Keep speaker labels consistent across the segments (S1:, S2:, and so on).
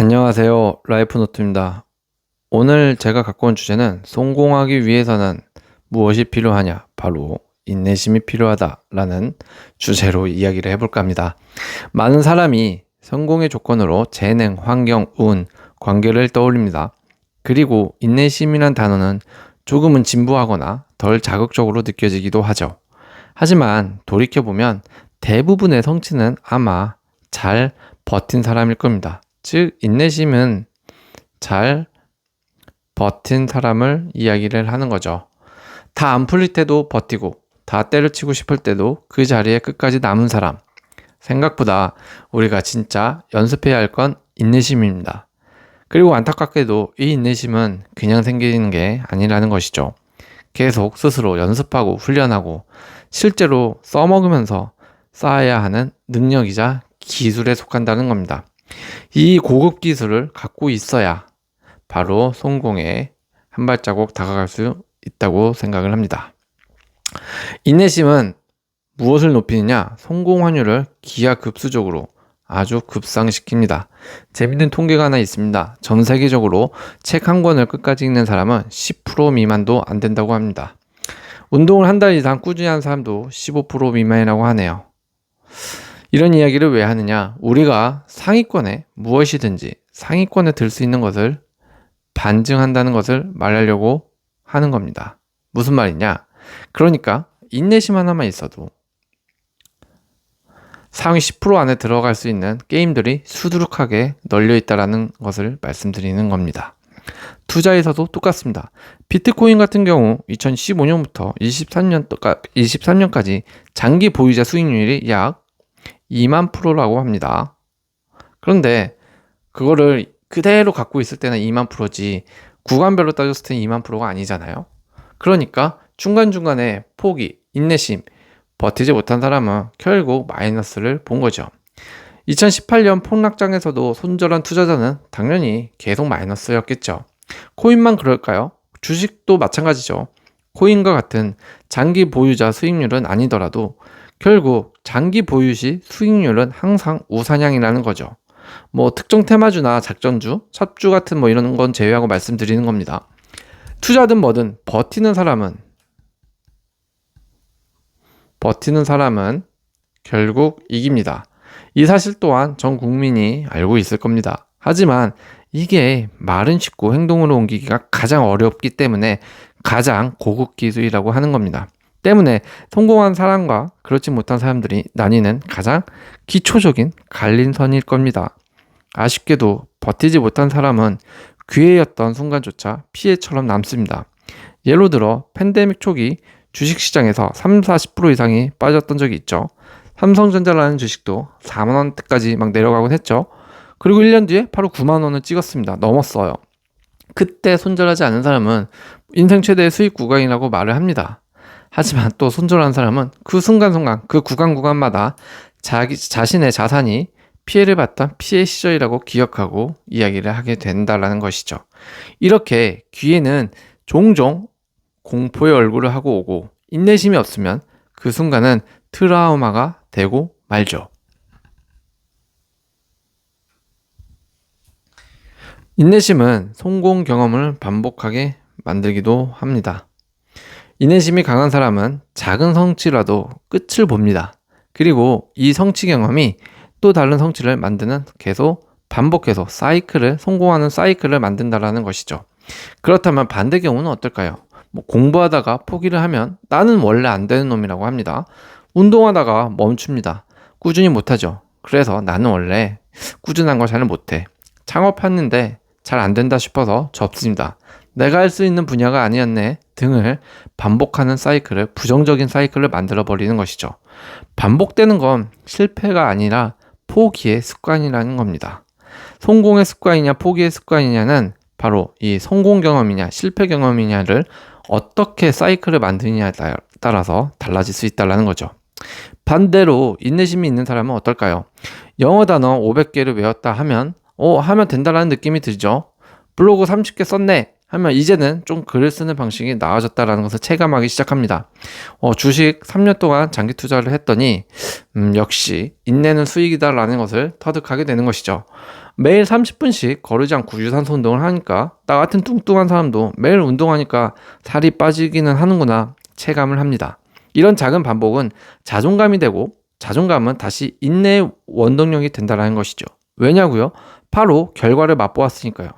S1: 안녕하세요. 라이프노트입니다. 오늘 제가 갖고 온 주제는 성공하기 위해서는 무엇이 필요하냐? 바로 인내심이 필요하다라는 주제로 이야기를 해볼까 합니다. 많은 사람이 성공의 조건으로 재능, 환경, 운, 관계를 떠올립니다. 그리고 인내심이란 단어는 조금은 진부하거나 덜 자극적으로 느껴지기도 하죠. 하지만 돌이켜보면 대부분의 성취는 아마 잘 버틴 사람일 겁니다. 즉, 인내심은 잘 버틴 사람을 이야기를 하는 거죠. 다 안 풀릴 때도 버티고, 다 때려치고 싶을 때도 그 자리에 끝까지 남은 사람. 생각보다 우리가 진짜 연습해야 할 건 인내심입니다. 그리고 안타깝게도 이 인내심은 그냥 생기는 게 아니라는 것이죠. 계속 스스로 연습하고 훈련하고 실제로 써먹으면서 쌓아야 하는 능력이자 기술에 속한다는 겁니다. 이 고급 기술을 갖고 있어야 바로 성공에 한 발자국 다가갈 수 있다고 생각을 합니다. 인내심은 무엇을 높이느냐? 성공 환율을 기하급수적으로 아주 급상시킵니다. 재밌는 통계가 하나 있습니다. 전 세계적으로 책 한 권을 끝까지 읽는 사람은 10% 미만도 안 된다고 합니다. 운동을 한 달 이상 꾸준히 한 사람도 15% 미만이라고 하네요. 이런 이야기를 왜 하느냐? 우리가 상위권에 무엇이든지 상위권에 들 수 있는 것을 반증한다는 것을 말하려고 하는 겁니다. 무슨 말이냐? 그러니까 인내심 하나만 있어도 상위 10% 안에 들어갈 수 있는 게임들이 수두룩하게 널려 있다라는 것을 말씀드리는 겁니다. 투자에서도 똑같습니다. 비트코인 같은 경우 2015년부터 23년, 23년까지 장기 보유자 수익률이 약 2만 프로라고 합니다. 그런데 그거를 그대로 갖고 있을 때는 2만 프로지 구간별로 따졌을 때는 2만 프로가 아니잖아요. 그러니까 중간중간에 포기, 인내심, 버티지 못한 사람은 결국 마이너스를 본 거죠. 2018년 폭락장에서도 손절한 투자자는 당연히 계속 마이너스였겠죠. 코인만 그럴까요? 주식도 마찬가지죠. 코인과 같은 장기 보유자 수익률은 아니더라도 결국 장기 보유 시 수익률은 항상 우상향이라는 거죠. 뭐 특정 테마주나 작전주, 삽주 같은 뭐 이런 건 제외하고 말씀드리는 겁니다. 투자든 뭐든 버티는 사람은 버티는 사람은 결국 이깁니다. 이 사실 또한 전 국민이 알고 있을 겁니다. 하지만 이게 말은 쉽고 행동으로 옮기기가 가장 어렵기 때문에 가장 고급 기술이라고 하는 겁니다. 때문에 성공한 사람과 그렇지 못한 사람들이 나뉘는 가장 기초적인 갈림선일 겁니다. 아쉽게도 버티지 못한 사람은 기회였던 순간조차 피해처럼 남습니다. 예로 들어 팬데믹 초기 주식시장에서 3, 40% 이상이 빠졌던 적이 있죠. 삼성전자라는 주식도 4만 원대까지 막 내려가곤 했죠. 그리고 1년 뒤에 바로 9만 원을 찍었습니다. 넘었어요. 그때 손절하지 않은 사람은 인생 최대의 수익 구간이라고 말을 합니다. 하지만 또 손절한 사람은 그 순간순간 그 구간 구간마다 자기 자신의 자산이 피해를 봤던 피해 시절이라고 기억하고 이야기를 하게 된다라는 것이죠. 이렇게 기회는 종종 공포의 얼굴을 하고 오고 인내심이 없으면 그 순간은 트라우마가 되고 말죠. 인내심은 성공 경험을 반복하게 만들기도 합니다. 인내심이 강한 사람은 작은 성취라도 끝을 봅니다. 그리고 이 성취 경험이 또 다른 성취를 만드는 계속 반복해서 사이클을 성공하는 사이클을 만든다라는 것이죠. 그렇다면 반대 경우는 어떨까요? 뭐 공부하다가 포기를 하면 나는 원래 안 되는 놈이라고 합니다. 운동하다가 멈춥니다. 꾸준히 못하죠. 그래서 나는 원래 꾸준한 걸 잘 못해. 창업했는데 잘 안 된다 싶어서 접습니다. 내가 할 수 있는 분야가 아니었네 등을 반복하는 사이클을 부정적인 사이클을 만들어 버리는 것이죠. 반복되는 건 실패가 아니라 포기의 습관이라는 겁니다. 성공의 습관이냐 포기의 습관이냐는 바로 이 성공 경험이냐 실패 경험이냐를 어떻게 사이클을 만드느냐에 따라서 달라질 수 있다는 거죠. 반대로 인내심이 있는 사람은 어떨까요? 영어 단어 500개를 외웠다 하면 어 하면 된다라는 느낌이 들죠. 블로그 30개 썼네 하면 이제는 좀 글을 쓰는 방식이 나아졌다라는 것을 체감하기 시작합니다. 어, 주식 3년 동안 장기 투자를 했더니 음, 역시 인내는 수익이다라는 것을 터득하게 되는 것이죠. 매일 30분씩 거르지 않고 유산소 운동을 하니까 나 같은 뚱뚱한 사람도 매일 운동하니까 살이 빠지기는 하는구나 체감을 합니다. 이런 작은 반복은 자존감이 되고 자존감은 다시 인내의 원동력이 된다는 것이죠. 왜냐고요? 바로 결과를 맛보았으니까요.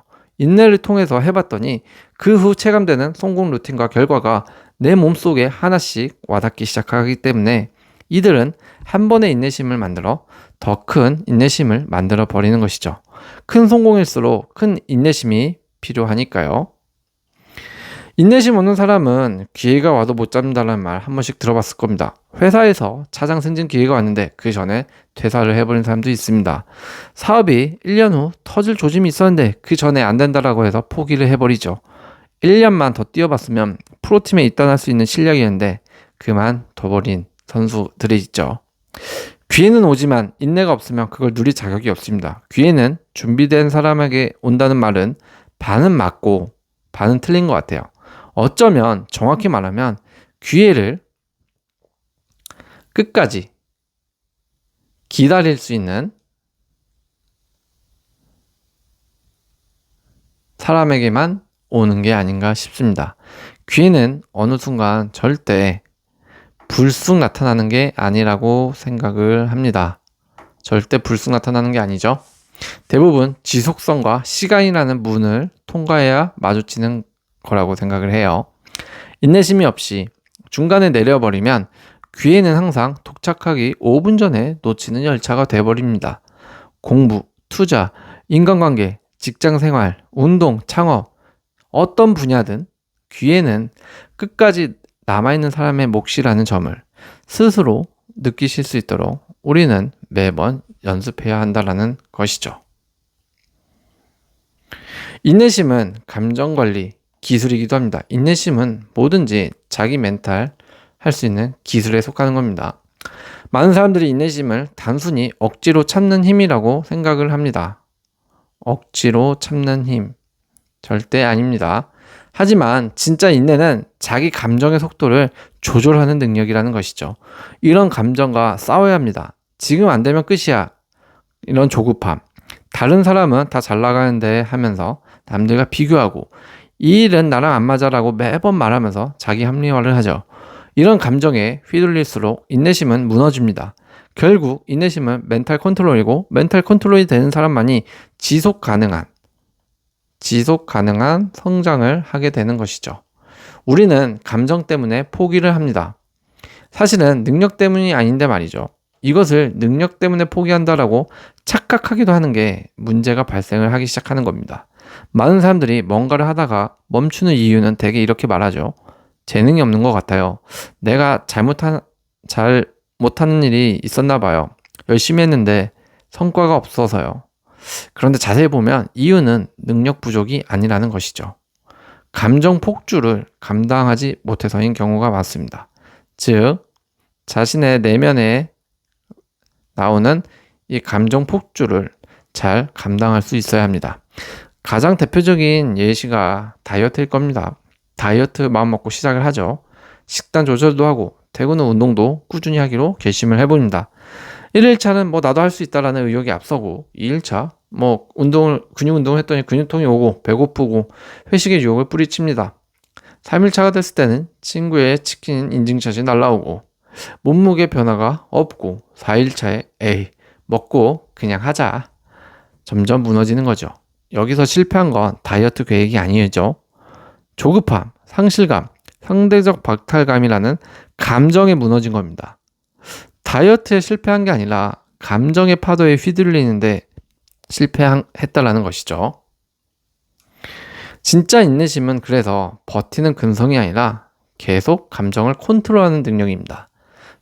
S1: 인내를 통해서 해봤더니 그 후 체감되는 성공 루틴과 결과가 내 몸속에 하나씩 와닿기 시작하기 때문에 이들은 한 번의 인내심을 만들어 더 큰 인내심을 만들어 버리는 것이죠. 큰 성공일수록 큰 인내심이 필요하니까요. 인내심 없는 사람은 기회가 와도 못 잡는다는 말 한 번씩 들어봤을 겁니다. 회사에서 차장 승진 기회가 왔는데 그 전에 퇴사를 해버린 사람도 있습니다. 사업이 1년 후 터질 조짐이 있었는데 그 전에 안 된다라고 해서 포기를 해버리죠. 1년만 더 뛰어봤으면 프로팀에 입단할 수 있는 실력이었는데 그만 둬버린 선수들이 있죠. 기회는 오지만 인내가 없으면 그걸 누릴 자격이 없습니다. 기회는 준비된 사람에게 온다는 말은 반은 맞고 반은 틀린 것 같아요. 어쩌면 정확히 말하면 기회를 끝까지 기다릴 수 있는 사람에게만 오는 게 아닌가 싶습니다. 기회는 어느 순간 절대 불쑥 나타나는 게 아니라고 생각을 합니다. 절대 불쑥 나타나는 게 아니죠. 대부분 지속성과 시간이라는 문을 통과해야 마주치는 거라고 생각을 해요. 인내심이 없이 중간에 내려버리면 귀에는 항상 도착하기 5분 전에 놓치는 열차가 돼버립니다. 공부, 투자, 인간관계, 직장 생활, 운동, 창업, 어떤 분야든 귀에는 끝까지 남아있는 사람의 몫이라는 점을 스스로 느끼실 수 있도록 우리는 매번 연습해야 한다라는 것이죠. 인내심은 감정 관리, 기술이기도 합니다. 인내심은 뭐든지 자기 멘탈 할 수 있는 기술에 속하는 겁니다. 많은 사람들이 인내심을 단순히 억지로 참는 힘이라고 생각을 합니다. 억지로 참는 힘. 절대 아닙니다. 하지만 진짜 인내는 자기 감정의 속도를 조절하는 능력이라는 것이죠. 이런 감정과 싸워야 합니다. 지금 안 되면 끝이야. 이런 조급함. 다른 사람은 다 잘 나가는데 하면서 남들과 비교하고 이 일은 나랑 안 맞아라고 매번 말하면서 자기 합리화를 하죠. 이런 감정에 휘둘릴수록 인내심은 무너집니다. 결국 인내심은 멘탈 컨트롤이고 멘탈 컨트롤이 되는 사람만이 지속 가능한 지속 가능한 성장을 하게 되는 것이죠. 우리는 감정 때문에 포기를 합니다. 사실은 능력 때문이 아닌데 말이죠. 이것을 능력 때문에 포기한다라고 착각하기도 하는 게 문제가 발생을 하기 시작하는 겁니다. 많은 사람들이 뭔가를 하다가 멈추는 이유는 대개 이렇게 말하죠. 재능이 없는 것 같아요. 내가 잘못한, 잘 못하는 일이 있었나 봐요. 열심히 했는데 성과가 없어서요. 그런데 자세히 보면 이유는 능력 부족이 아니라는 것이죠. 감정 폭주를 감당하지 못해서인 경우가 많습니다. 즉, 자신의 내면에 나오는 이 감정 폭주를 잘 감당할 수 있어야 합니다. 가장 대표적인 예시가 다이어트일 겁니다. 다이어트 마음 먹고 시작을 하죠. 식단 조절도 하고 후 운동도 꾸준히 하기로 결심을 해봅니다. 1일차는 뭐 나도 할 수 있다라는 의욕이 앞서고 2일차 뭐 운동을 근육 운동을 했더니 근육통이 오고 배고프고 회식의 유혹을 뿌리칩니다. 3일차가 됐을 때는 친구의 치킨 인증샷이 날라오고 몸무게 변화가 없고 4일차에 에이 먹고 그냥 하자 점점 무너지는 거죠. 여기서 실패한 건 다이어트 계획이 아니죠. 조급함, 상실감, 상대적 박탈감이라는 감정에 무너진 겁니다. 다이어트에 실패한 게 아니라 감정의 파도에 휘둘리는데 실패했다라는 것이죠. 진짜 인내심은 그래서 버티는 근성이 아니라 계속 감정을 컨트롤하는 능력입니다.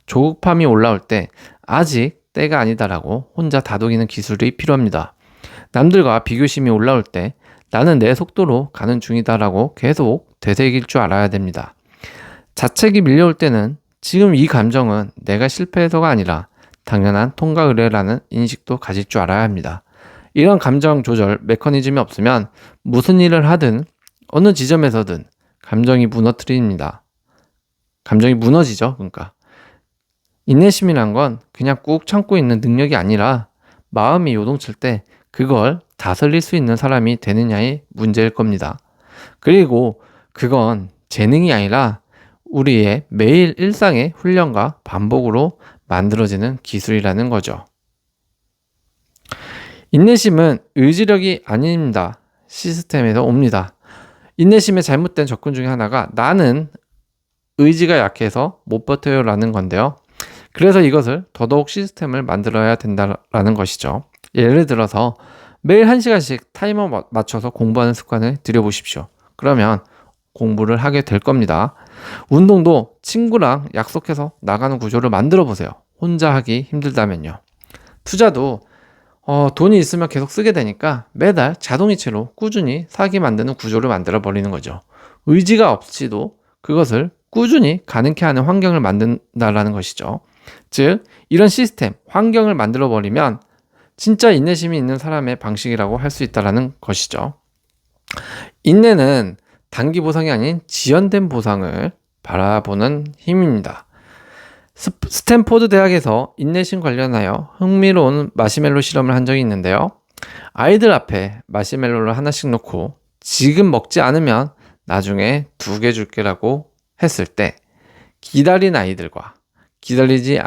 S1: 조급함이 올라올 때 아직 때가 아니다라고 혼자 다독이는 기술이 필요합니다. 남들과 비교심이 올라올 때 나는 내 속도로 가는 중이다라고 계속 되새길 줄 알아야 됩니다. 자책이 밀려올 때는 지금 이 감정은 내가 실패해서가 아니라 당연한 통과 의뢰라는 인식도 가질 줄 알아야 합니다. 이런 감정 조절 메커니즘이 없으면 무슨 일을 하든 어느 지점에서든 감정이 무너뜨립니다. 감정이 무너지죠. 그러니까 인내심이란 건 그냥 꾹 참고 있는 능력이 아니라 마음이 요동칠 때 그걸 다스릴 수 있는 사람이 되느냐의 문제일 겁니다. 그리고 그건 재능이 아니라 우리의 매일 일상의 훈련과 반복으로 만들어지는 기술이라는 거죠. 인내심은 의지력이 아닙니다. 시스템에서 옵니다. 인내심의 잘못된 접근 중에 하나가 나는 의지가 약해서 못 버텨요 라는 건데요. 그래서 이것을 더더욱 시스템을 만들어야 된다라는 것이죠. 예를 들어서 매일 1시간씩 타이머 맞춰서 공부하는 습관을 들여보십시오. 그러면 공부를 하게 될 겁니다. 운동도 친구랑 약속해서 나가는 구조를 만들어 보세요. 혼자 하기 힘들다면요. 투자도 어, 돈이 있으면 계속 쓰게 되니까 매달 자동이체로 꾸준히 사기 만드는 구조를 만들어 버리는 거죠. 의지가 없이도 그것을 꾸준히 가능케 하는 환경을 만든다라는 것이죠. 즉, 이런 시스템, 환경을 만들어 버리면 진짜 인내심이 있는 사람의 방식이라고 할 수 있다라는 것이죠. 인내는 단기 보상이 아닌 지연된 보상을 바라보는 힘입니다. 스탠포드 대학에서 인내심 관련하여 흥미로운 마시멜로 실험을 한 적이 있는데요. 아이들 앞에 마시멜로를 하나씩 놓고 지금 먹지 않으면 나중에 두 개 줄게라고 했을 때 기다린 아이들과 기다리지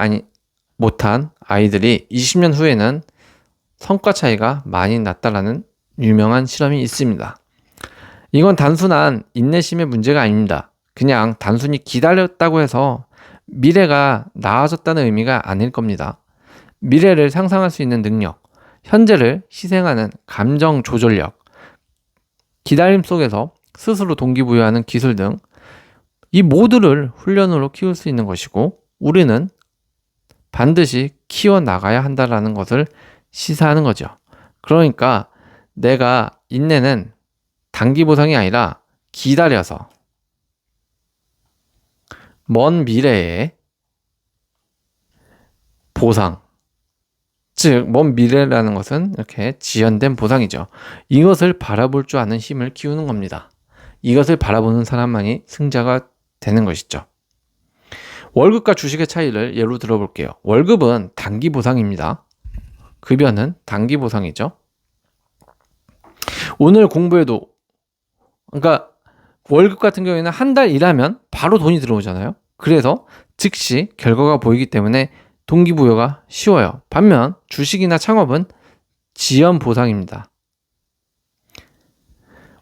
S1: 못한 아이들이 20년 후에는 성과 차이가 많이 났다라는 유명한 실험이 있습니다. 이건 단순한 인내심의 문제가 아닙니다. 그냥 단순히 기다렸다고 해서 미래가 나아졌다는 의미가 아닐 겁니다. 미래를 상상할 수 있는 능력, 현재를 희생하는 감정 조절력, 기다림 속에서 스스로 동기부여하는 기술 등 이 모두를 훈련으로 키울 수 있는 것이고 우리는 반드시 키워 나가야 한다라는 것을 시사하는 거죠. 그러니까 내가 인내는 단기 보상이 아니라 기다려서 먼 미래에 보상, 즉, 먼 미래라는 것은 이렇게 지연된 보상이죠. 이것을 바라볼 줄 아는 힘을 키우는 겁니다. 이것을 바라보는 사람만이 승자가 되는 것이죠. 월급과 주식의 차이를 예로 들어볼게요. 월급은 단기 보상입니다. 급여는 단기 보상이죠. 오늘 공부해도, 그러니까 월급 같은 경우에는 한 달 일하면 바로 돈이 들어오잖아요. 그래서 즉시 결과가 보이기 때문에 동기부여가 쉬워요. 반면 주식이나 창업은 지연 보상입니다.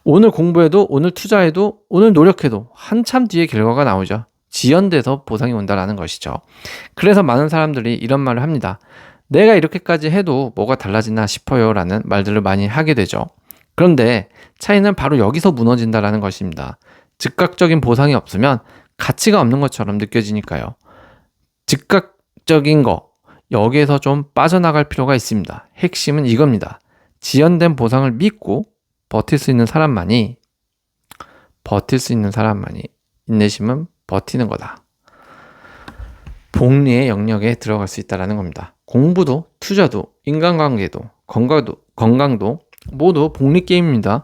S1: 오늘 공부해도 오늘 투자해도 오늘 노력해도 한참 뒤에 결과가 나오죠. 지연돼서 보상이 온다라는 것이죠. 그래서 많은 사람들이 이런 말을 합니다. 내가 이렇게까지 해도 뭐가 달라지나 싶어요 라는 말들을 많이 하게 되죠. 그런데 차이는 바로 여기서 무너진다라는 것입니다. 즉각적인 보상이 없으면 가치가 없는 것처럼 느껴지니까요. 즉각적인 거, 여기에서 좀 빠져나갈 필요가 있습니다. 핵심은 이겁니다. 지연된 보상을 믿고 버틸 수 있는 사람만이, 버틸 수 있는 사람만이, 인내심은 버티는 거다. 복리의 영역에 들어갈 수 있다는 겁니다. 공부도, 투자도, 인간관계도, 건강도, 건강도 모두 복리 게임입니다.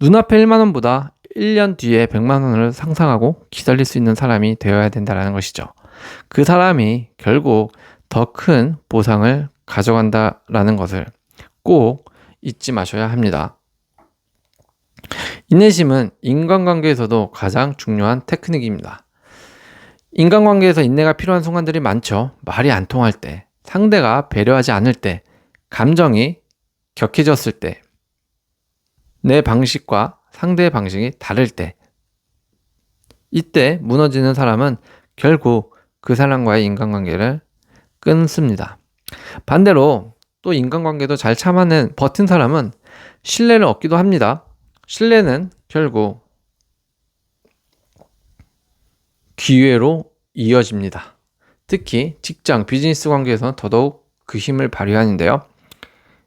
S1: 눈앞에 1만원보다 1년 뒤에 100만원을 상상하고 기다릴 수 있는 사람이 되어야 된다는 것이죠. 그 사람이 결국 더 큰 보상을 가져간다라는 것을 꼭 잊지 마셔야 합니다. 인내심은 인간관계에서도 가장 중요한 테크닉입니다. 인간관계에서 인내가 필요한 순간들이 많죠. 말이 안 통할 때, 상대가 배려하지 않을 때, 감정이 격해졌을 때, 내 방식과 상대의 방식이 다를 때, 이때 무너지는 사람은 결국 그 사람과의 인간관계를 끊습니다. 반대로 또 인간관계도 잘 참아낸 버틴 사람은 신뢰를 얻기도 합니다. 신뢰는 결국 기회로 이어집니다. 특히 직장, 비즈니스 관계에서는 더더욱 그 힘을 발휘하는데요.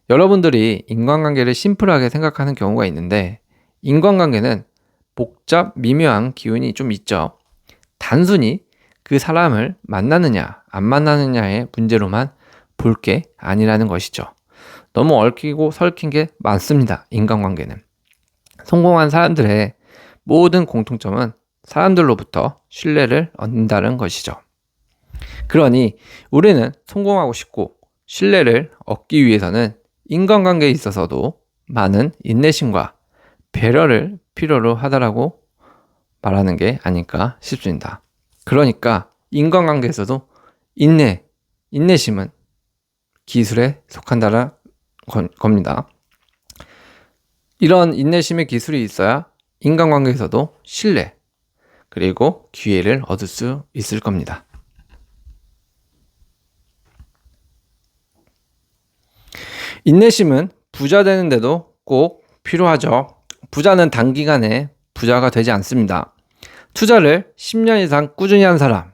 S1: 여러분들이 인간관계를 심플하게 생각하는 경우가 있는데 인간관계는 복잡, 미묘한 기운이 좀 있죠. 단순히 그 사람을 만나느냐, 안 만나느냐의 문제로만 볼 게 아니라는 것이죠. 너무 얽히고 설킨 게 많습니다. 인간관계는. 성공한 사람들의 모든 공통점은 사람들로부터 신뢰를 얻는다는 것이죠. 그러니 우리는 성공하고 싶고 신뢰를 얻기 위해서는 인간관계에 있어서도 많은 인내심과 배려를 필요로 하다라고 말하는 게 아닐까 싶습니다. 그러니까 인간관계에서도 인내, 인내심은 기술에 속한다는 겁니다. 이런 인내심의 기술이 있어야 인간관계에서도 신뢰, 그리고 기회를 얻을 수 있을 겁니다. 인내심은 부자 되는데도 꼭 필요하죠. 부자는 단기간에 부자가 되지 않습니다. 투자를 10년 이상 꾸준히 한 사람,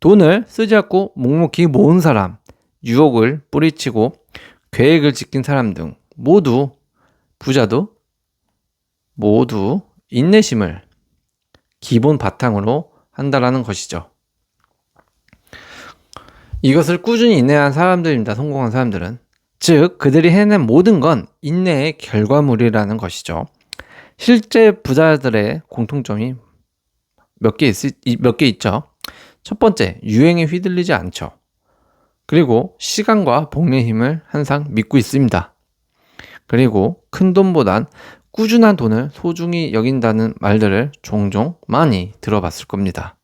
S1: 돈을 쓰지 않고 묵묵히 모은 사람, 유혹을 뿌리치고 계획을 지킨 사람 등 모두 부자도 모두 인내심을 기본 바탕으로 한다라는 것이죠. 이것을 꾸준히 인내한 사람들입니다. 성공한 사람들은. 즉, 그들이 해낸 모든 건 인내의 결과물이라는 것이죠. 실제 부자들의 공통점이 몇 개 몇 개 있죠. 첫 번째, 유행에 휘둘리지 않죠. 그리고 시간과 복리의 힘을 항상 믿고 있습니다. 그리고 큰 돈보단 꾸준한 돈을 소중히 여긴다는 말들을 종종 많이 들어봤을 겁니다.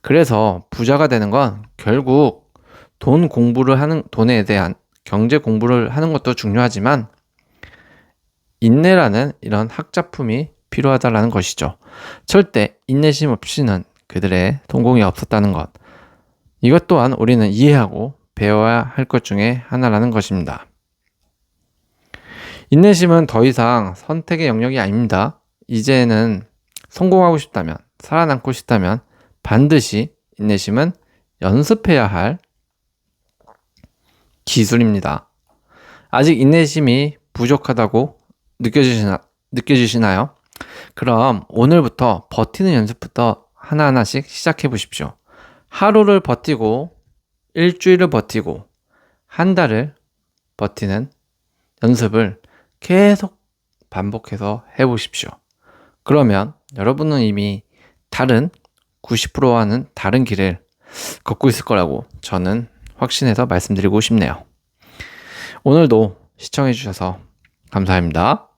S1: 그래서 부자가 되는 건 결국 돈 공부를 하는, 돈에 대한 경제 공부를 하는 것도 중요하지만 인내라는 이런 학자품이 필요하다라는 것이죠. 절대 인내심 없이는 그들의 성공이 없었다는 것. 이것 또한 우리는 이해하고 배워야 할 것 중에 하나라는 것입니다. 인내심은 더 이상 선택의 영역이 아닙니다. 이제는 성공하고 싶다면, 살아남고 싶다면 반드시 인내심은 연습해야 할 기술입니다. 아직 인내심이 부족하다고 느껴지시나, 느껴지시나요? 그럼 오늘부터 버티는 연습부터 하나하나씩 시작해 보십시오. 하루를 버티고, 일주일을 버티고, 한 달을 버티는 연습을 계속 반복해서 해 보십시오. 그러면 여러분은 이미 다른 90%와는 다른 길을 걷고 있을 거라고 저는 확신해서 말씀드리고 싶네요. 오늘도 시청해주셔서 감사합니다.